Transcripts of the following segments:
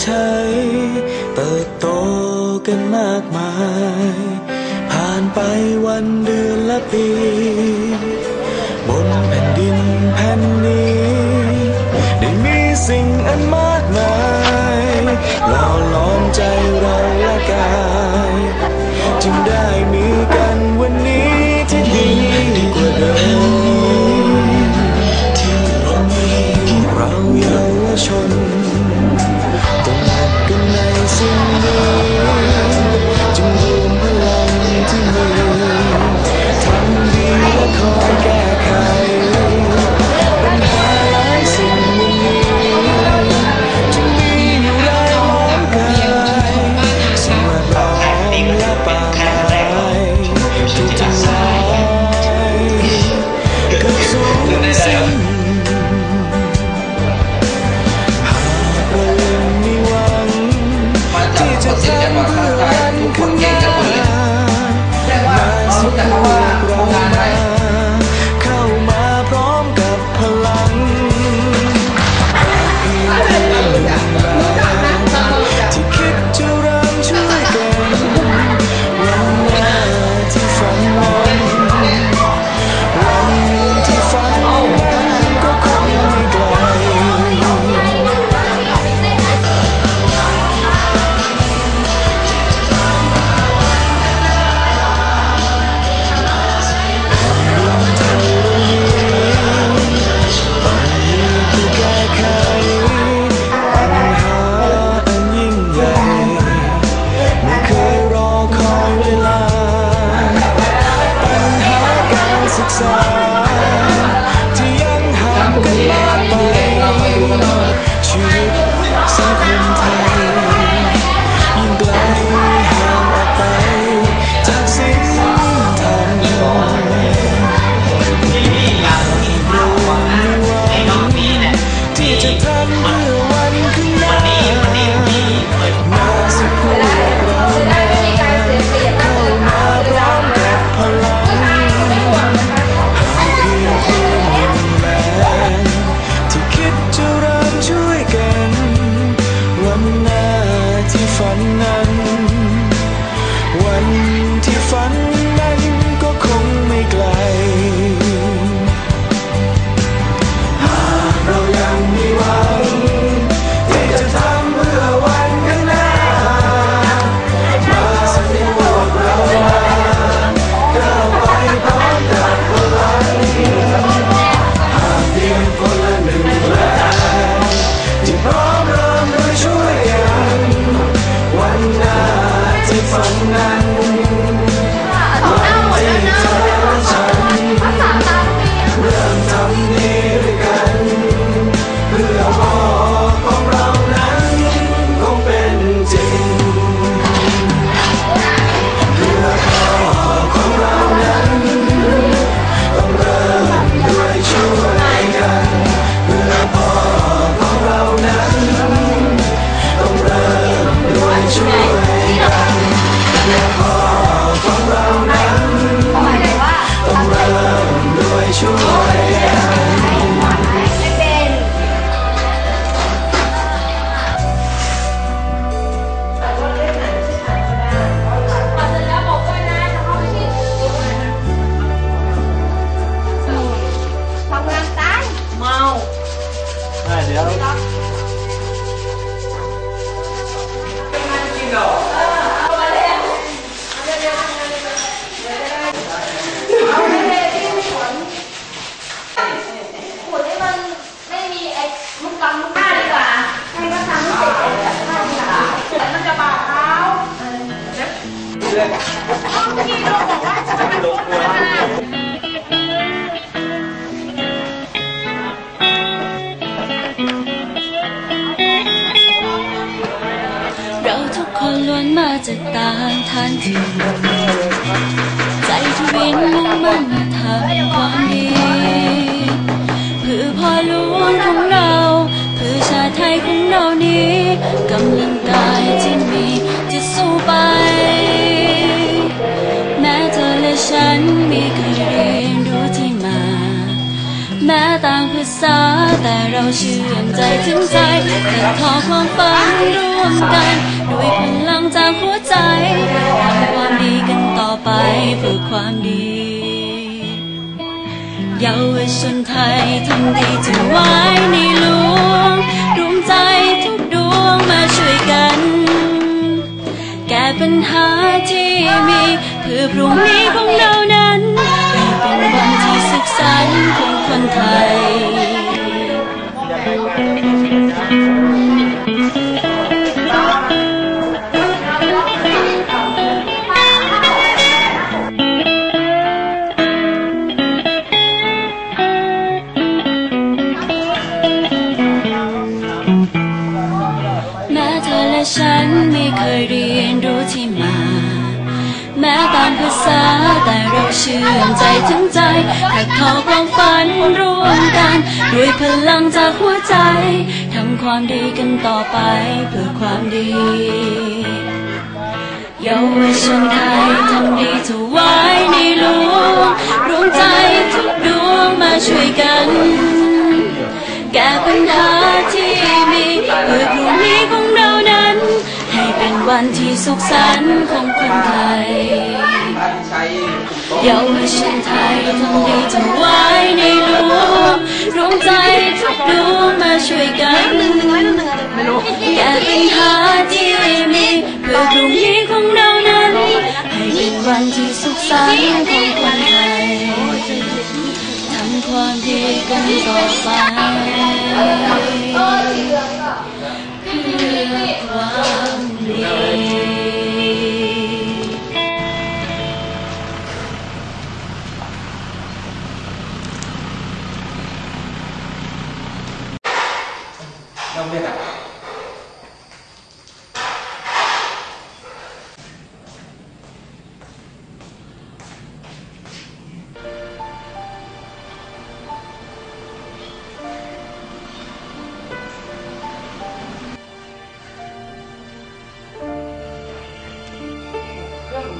ใช้ เติบโตกันมากมาย ผ่านไปวันเดือนและปี บนแผ่นดินแผ่นนี้ ได้มีสิ่งอันมากมายหล่ล้อมใจเรา มาจากต่างทานที่นใจทวินมุ่งมั่นทำความดีเพื่อพ่อหลวงของเราเพื่อชาติไทยของเรานี้กำลังกายที่มีจะสู้ไป แม้เธอและฉันไม่เคยเรียนรู้ที่มา แม้ต่างภาษาแต่เราเชื่อมใจถึงใจแต่ทอความฝันร่วมกัน วยพลังจากหัวใจทำความดีกันต่อไปเพื่อความดีเยาวชนไทยทำดีจะไว้ในหลวงดวงใจทุกดวงมาช่วยกัน แก้ปัญหาที่มีเพื่อพรุ่งนี้ของเรานั้นให้เป็นวันที่สุขสันต์ของคนไทย และฉันไม่เคยเรียนรู้ที่มา แม้ตางภาษาแต่เราเชื่อมใจถึงใจถักทอความฝันร่วมกัน ด้วยพลังจากหัวใจ ทำความดีกันต่อไปเพื่อความดีเยาวชนไทยทำดีถวายในหลวงรวมใจทุกดวงมาช่วยกัน แก้ปัญหาที่มีเพื่อ วันที่สุขสันต์ของคนไทย เยาวชนไทยทำดีถวายในหลวงรวมใจทุกดวงมาช่วยกันแก้ปัญหาที่มีเพื่อพรุ่งนี้ของเรานั้นให้เป็นวันที่สุขสันต์ของคนไทยทำความดีกันต่อไป เ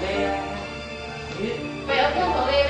พื่อความดีไ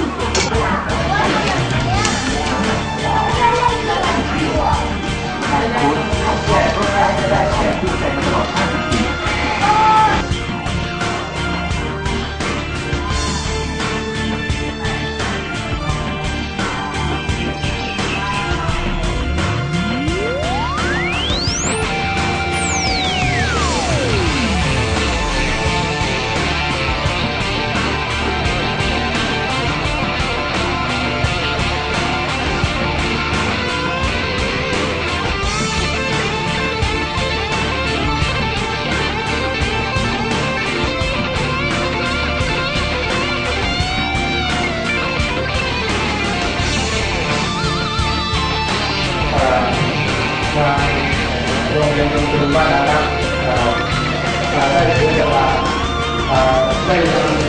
เอ่